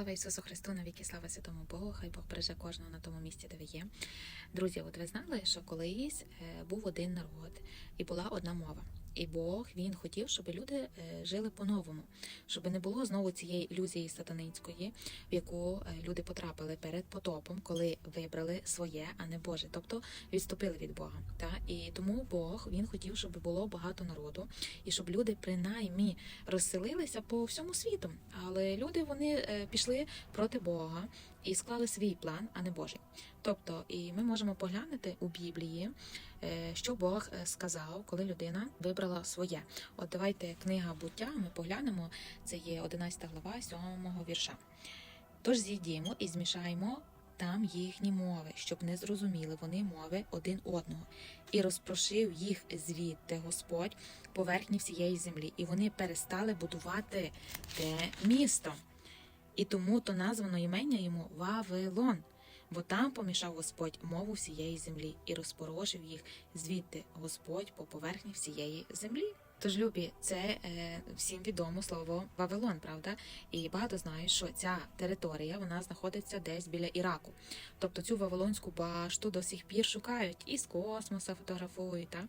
Слава Ісусу Христу, навіки слава Святому Богу, хай Бог береже кожного на тому місці, де ви є. Друзі, от ви знали, що колись е, був один народ і була одна мова. І Бог він хотів, щоб люди е, жили по-новому, щоб не було знову цієї ілюзії сатанинської, в яку е, люди потрапили перед потопом, коли вибрали своє, а не Боже, тобто відступили від Бога. Та і тому Бог він хотів, щоб було багато народу, і щоб люди принаймні розселилися по всьому світу. Але люди вони е, пішли проти Бога і склали свій план, а не Божий. Тобто, і ми можемо поглянути у Біблії, е, що Бог е, сказав, коли людина вибрала своє. От давайте книга буття. Ми поглянемо. Це є 11 глава 7 вірша. Тож зійдімо і змішаємо там їхні мови, щоб не зрозуміли вони мови один одного, і розпрошив їх звідти Господь поверхні всієї землі, і вони перестали будувати те місто. І тому то названо імення йому Вавилон, бо там помішав Господь мову всієї землі і розпорожив їх звідти Господь по поверхні всієї землі. Тож, любі, це е, всім відомо слово Вавилон, правда? І багато знають, що ця територія вона знаходиться десь біля Іраку. Тобто цю Вавилонську башту до сих пір шукають і з космоса фотографують. Та?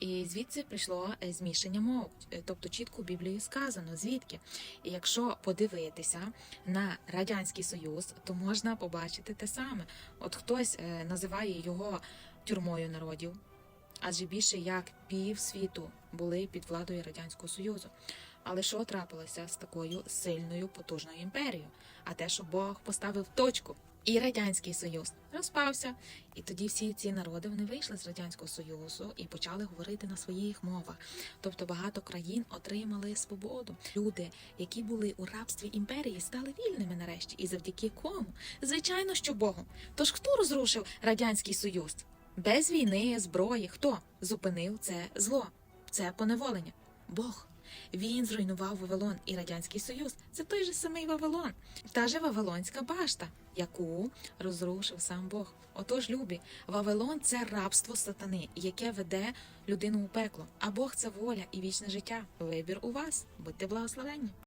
І звідси прийшло е, змішання мов. Е, Тобто чітко в Біблії сказано, звідки. І якщо подивитися на Радянський Союз, то можна побачити те саме. От хтось е, називає його тюрмою народів, адже більше як пів світу були під владою Радянського Союзу. Але що трапилося з такою сильною потужною імперією? А те, що Бог поставив точку. І Радянський Союз розпався, і тоді всі ці народи вони вийшли з радянського союзу і почали говорити на своїх мовах. Тобто багато країн отримали свободу. Люди, які були у рабстві імперії, стали вільними нарешті. І завдяки кому? Звичайно, що Богу. Тож хто розрушив радянський союз? Без війни, зброї, хто зупинив це зло? Це поневолення. Бог. Він зруйнував Вавилон і Радянський Союз. Це той же самий Вавилон, та же Вавилонська башта, яку розрушив сам Бог. Отож, любі, Вавилон це рабство сатани, яке веде людину у пекло. А Бог це воля і вічне життя. Вибір у вас. Будьте благословенні.